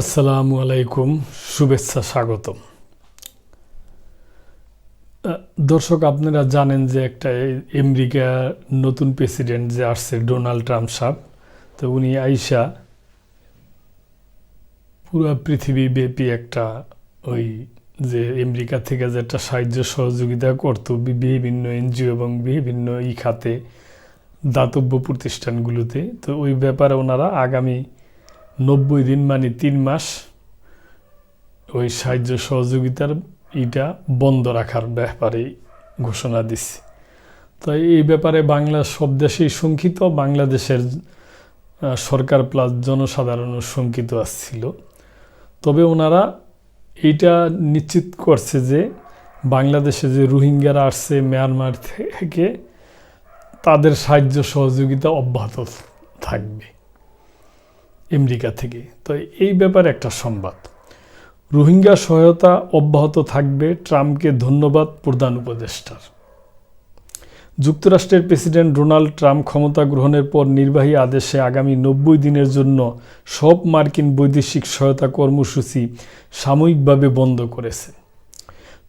আসসালামু আলাইকুম, শুভেচ্ছা স্বাগতম। দর্শক, আপনারা জানেন যে একটা আমেরিকা নতুন প্রেসিডেন্ট যে আসছে, ডোনাল্ড ট্রাম্প সাহেব, তো উনি আইসা পুরো পৃথিবী ব্যাপী একটা ওই যে আমেরিকা থেকে যে একটা সাহায্য সহযোগিতা করতো বিভিন্ন এনজিও এবং বিভিন্ন ই খাতে, দাতব্য প্রতিষ্ঠানগুলোতে, তো ওই ব্যাপারে ওনারা আগামী নব্বই দিন মানে তিন মাস ওই সাহায্য সহযোগিতার এটা বন্ধ রাখার ব্যাপারে ঘোষণা দিচ্ছে তো এই ব্যাপারে বাংলা সব দেশেই শঙ্কিত, বাংলাদেশের সরকার প্লাস জনসাধারণও শঙ্কিত আসছিল তবে ওনারা এইটা নিশ্চিত করছে যে বাংলাদেশে যে রোহিঙ্গারা আসছে মিয়ানমার থেকে, তাদের সাহায্য সহযোগিতা অব্যাহত থাকবে। আমেরিকা থেকে। তো এই ব্যাপারে একটা সংবাদ। রোহিঙ্গা সহায়তা অব্যাহত থাকবে ট্রাম্পকে ধন্যবাদ প্রধান উপদেষ্টার। যুক্তরাষ্ট্রের প্রেসিডেন্ট ডোনাল্ড ট্রাম্প ক্ষমতা গ্রহণের পর নির্বাহী আদেশে আগামী নব্বই দিনের জন্য সব মার্কিন বৈদেশিক সহায়তা কর্মসূচি সাময়িকভাবে বন্ধ করেছে।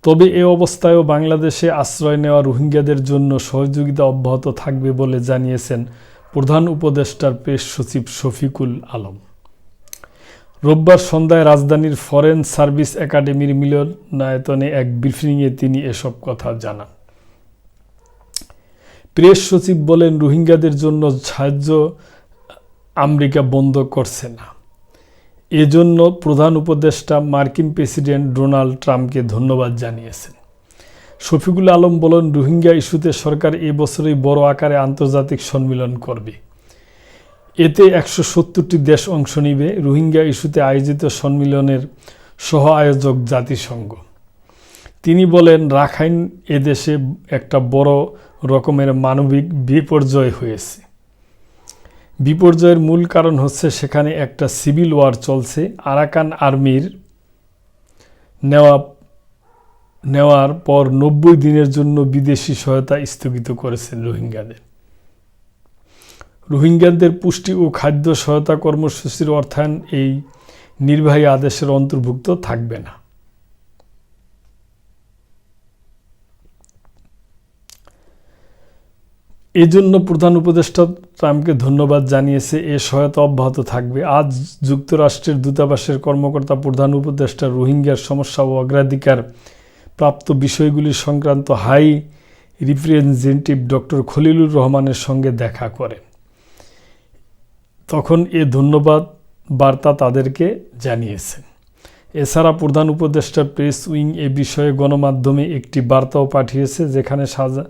তবে এ অবস্থায়ও বাংলাদেশে আশ্রয় নেওয়া রোহিঙ্গাদের জন্য সহযোগিতা অব্যাহত থাকবে বলে জানিয়েছেন প্রধান উপদেষ্টার প্রেস সচিব শফিকুল আলম। রোববার সন্ধ্যায় রাজধানীর ফরেন সার্ভিস একাডেমির মিলনায়তনে এক ব্রিফিংয়ে তিনি এসব কথা জানান। প্রেস সচিব বলেন, রোহিঙ্গাদের জন্য সাহায্য আমেরিকা বন্ধ করছে না। এজন্য প্রধান উপদেষ্টা মার্কিন প্রেসিডেন্ট ডোনাল্ড ট্রাম্পকে ধন্যবাদ জানিয়েছেন। শফিকুল আলম বলেন, রোহিঙ্গা ইস্যুতে সরকার এ বছরই বড় আকারে আন্তর্জাতিক সম্মেলন করবে। এতে একশো সত্তরটি দেশ অংশ নিবে। রোহিঙ্গা ইস্যুতে আয়োজিত সম্মেলনের সহ আয়োজক জাতিসংঘ। তিনি বলেন, রাখাইন এদেশে একটা বড় রকমের মানবিক বিপর্যয় হয়েছে। বিপর্যয়ের মূল কারণ হচ্ছে সেখানে একটা সিভিল ওয়ার চলছে। আরাকান আর্মির নেওয়া নেওয়ার পর নব্বই দিনের জন্য বিদেশি সহায়তা স্থগিত করেছেন রোহিঙ্গাদের। রোহিঙ্গাদের পুষ্টি ও খাদ্য সহায়তা কর্মসূচির অর্থায়ন এই নির্বাহী আদেশের অন্তর্ভুক্ত থাকবে না। এজন্য প্রধান উপদেষ্টা ট্রাম্পকে ধন্যবাদ জানিয়েছে, এ সহায়তা অব্যাহত থাকবে। আজ যুক্তরাষ্ট্রের দূতাবাসের কর্মকর্তা প্রধান উপদেষ্টা রোহিঙ্গার সমস্যা ও অগ্রাধিকার প্রাপ্ত বিষয়গুলি সংক্রান্ত হাই রিপ্রেজেন্টেটিভ ডক্টর খলিলুর রহমানের সঙ্গে দেখা করেন তখন এ ধন্যবাদ বার্তা তাদেরকে জানিয়েছেন। এছাড়া প্রধান উপদেষ্টা প্রেস উইং এ বিষয়ে গণমাধ্যমে একটি বার্তাও পাঠিয়েছে, যেখানে সাজা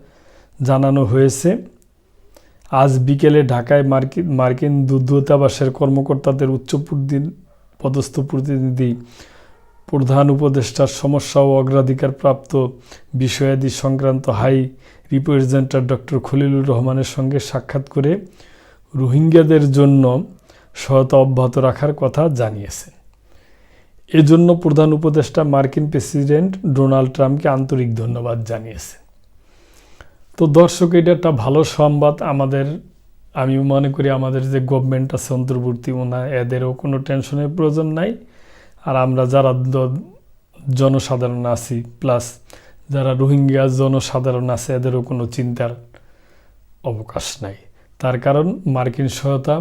জানানো হয়েছে, আজ বিকেলে ঢাকায় মার্কিন মার্কিন দূতাবাসের কর্মকর্তাদের উচ্চ পদস্থ প্রতিনিধি প্রধান উপদেষ্টার সমস্যা ও অগ্রাধিকার প্রাপ্ত বিষয়াদি সংক্রান্ত হাই রিপ্রেজেন্টার ডক্টর খলিলুর রহমানের সঙ্গে সাক্ষাৎ করে রোহিঙ্গাদের জন্য সহায়তা অব্যাহত রাখার কথা জানিয়েছেন এজন্য প্রধান উপদেষ্টা মার্কিন প্রেসিডেন্ট ডোনাল্ড ট্রাম্পকে আন্তরিক ধন্যবাদ জানিয়েছেন তো দর্শক, এটা একটা ভালো সংবাদ। আমাদের, আমি মনে করি আমাদের যে গভর্নমেন্ট আছে অন্তর্বর্তী ওনা এদেরও কোনো টেনশনের প্রয়োজন নাই। আর আমরা যারা জনসাধারণ আছি প্লাস যারা রোহিঙ্গা জনসাধারণ আছে, এদেরও কোনো চিন্তার অবকাশ নাই। তার কারণ মার্কিন সহায়তা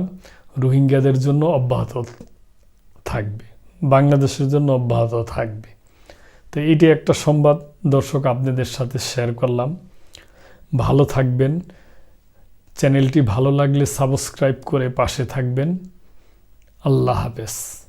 রোহিঙ্গাদের জন্য অব্যাহত থাকবে, বাংলাদেশের জন্য অব্যাহত থাকবে। তো এটি একটা সংবাদ, দর্শক আপনাদের সাথে শেয়ার করলাম। ভালো থাকবেন। চ্যানেলটি ভালো লাগলে সাবস্ক্রাইব করে পাশে থাকবেন। আল্লাহ হাফেজ।